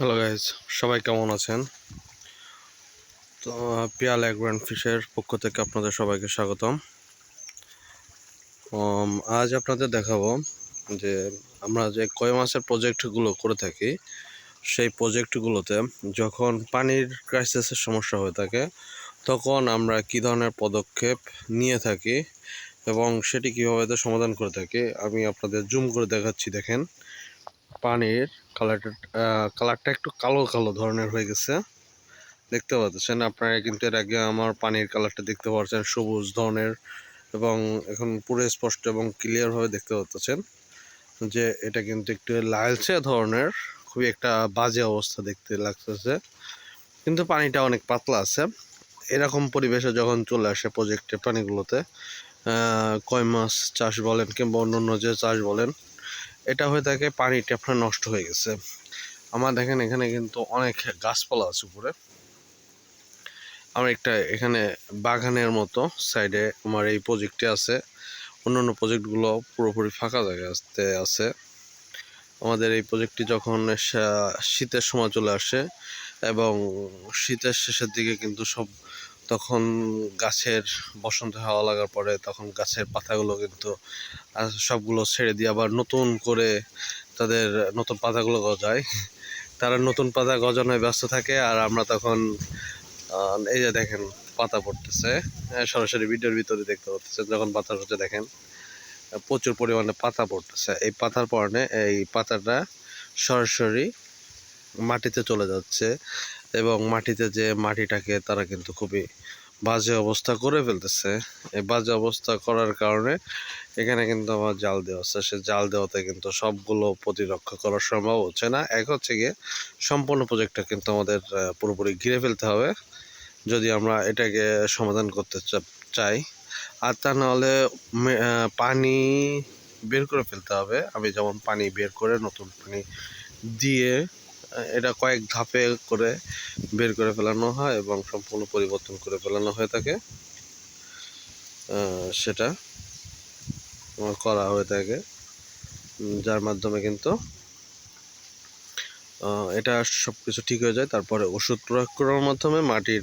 Hello guys সবাই কেমন আছেন? তো পিয়াল অ্যাগ্রান্ড ফিশের পক্ষ থেকে আপনাদের সবাইকে স্বাগতম। আজ আপনাদের দেখাবো যে আমরা যে কয় মাসের প্রজেক্টগুলো করে থাকি, সেই প্রজেক্টগুলোতে যখন পানির ক্রাইসিসের সমস্যা হয়ে থাকে, তখন আমরা কী ধরনের পদক্ষেপ নিয়ে থাকি এবং সেটি কীভাবে সমাধান করে থাকি, আমি আপনাদের জুম করে দেখাচ্ছি, দেখেন। পানির কালারটা কালারটা একটু কালো কালো ধরনের হয়ে গেছে। দেখতে পাচ্ছেন আপনারা কিন্তু এর আগে আমার পানির কালারটা দেখতে পাচ্ছেন, সবুজ ধরনের এবং এখন পুরো স্পষ্ট এবং ক্লিয়ারভাবে দেখতে পাচ্ছেন যে এটা কিন্তু একটু লালচে ধরনের, খুবই একটা বাজে অবস্থা দেখতে লাগতেছে। কিন্তু পানিটা অনেক পাতলা আছে। এরকম পরিবেশে যখন চলে আসে প্রজেক্টের পানিগুলোতে কয় মাছ চাষ বলেন কিংবা অন্য অন্য যে চাষ বলেন এটা হয়ে থাকে পানিটা আপনার নষ্ট হয়ে গেছে। আমার দেখেন এখানে কিন্তু অনেক গাছপালা আছে উপরে। আমার একটা এখানে বাগানের মতো সাইডে আমার এই প্রজেক্টে আছে। অন্যান্য প্রজেক্টগুলো পুরোপুরি ফাঁকা জায়গাতে আছে। আমাদের এই প্রজেক্টটি যখন শীতের সময় চলে আসে এবং শীতের শেষের দিকে কিন্তু সব তখন গাছের বসন্ত হাওয়া লাগার পরে তখন গাছের পাতাগুলো কিন্তু সবগুলো ছেড়ে দিয়ে আবার নতুন করে তাদের নতুন পাতাগুলো গজায়। তারা নতুন পাতা গজানোয় ব্যস্ত থাকে আর আমরা তখন এই যে দেখেন পাতা পড়তেছে হ্যাঁ, সরাসরি ভিডিওর ভিতরে দেখতে পাচ্ছেন যখন পাতা হচ্ছে দেখেন প্রচুর পরিমাণে পাতা পড়তেছে। এই পাতার পরনে এই পাতাটা সরাসরি মাটিতে চলে যাচ্ছে। এবং মাটিতে যে মাটিটাকে তারা কিন্তু খুবই বাজে অবস্থা করে ফেলতেছে। এই বাজে অবস্থা করার কারণে এখানে কিন্তু আমার জাল দেওয়া আছে। সে জাল দেওয়াতে কিন্তু সবগুলো প্রতিরক্ষা করা সম্ভব হচ্ছে না। এক হচ্ছে গিয়ে সম্পূর্ণ প্রজেক্টটা কিন্তু আমাদের পুরোপুরি ঘিরে ফেলতে হবে। যদি আমরা এটাকে সমাধান করতে চাই, আর তা নাহলে পানি বের করে ফেলতে হবে। আমি যেমন পানি বের করে নতুন পানি দিয়ে এটা কয়েক ধাপে করে বের করে ফেলানো হয় এবং সম্পূর্ণ পরিবর্তন করে ফেলানো হয়ে থাকে। সেটা করা হয়ে থাকে। যার মাধ্যমে কিন্তু এটা সব কিছু ঠিক হয়ে যায়। তারপরে ওষুধ প্রয়োগ করার মাধ্যমে মাটির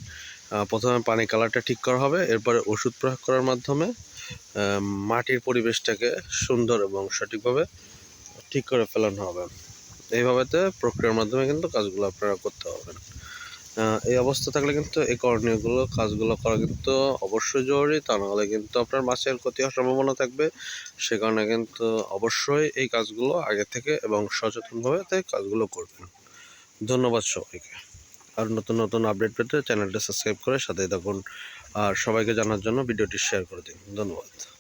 প্রথমে পানি কালারটা ঠিক করা হবে। এরপরে ওষুধ প্রয়োগ করার মাধ্যমে মাটির পরিবেশটাকে সুন্দর এবং সঠিকভাবে ঠিক করে ফেলানো হবে। এইভাবেতে প্রক্রিয়ার মাধ্যমে কিন্তু কাজগুলো আপনারা করতে পারবেন। এই অবস্থা থাকলে কিন্তু এই করণীয়গুলো, কাজগুলো করা কিন্তু অবশ্যই জরুরি, তা নাহলে কিন্তু আপনার মাছের ক্ষতি হওয়ার সম্ভাবনা থাকবে। সে কারণে কিন্তু অবশ্যই এই কাজগুলো আগে থেকে এবং সচেতনভাবে তাই কাজগুলো করবেন। ধন্যবাদ সবাইকে। আর নতুন নতুন আপডেট পেতে চ্যানেলটা সাবস্ক্রাইব করে সাথে থাকুন। আর সবাইকে জানার জন্য ভিডিওটি শেয়ার করে দিন। ধন্যবাদ।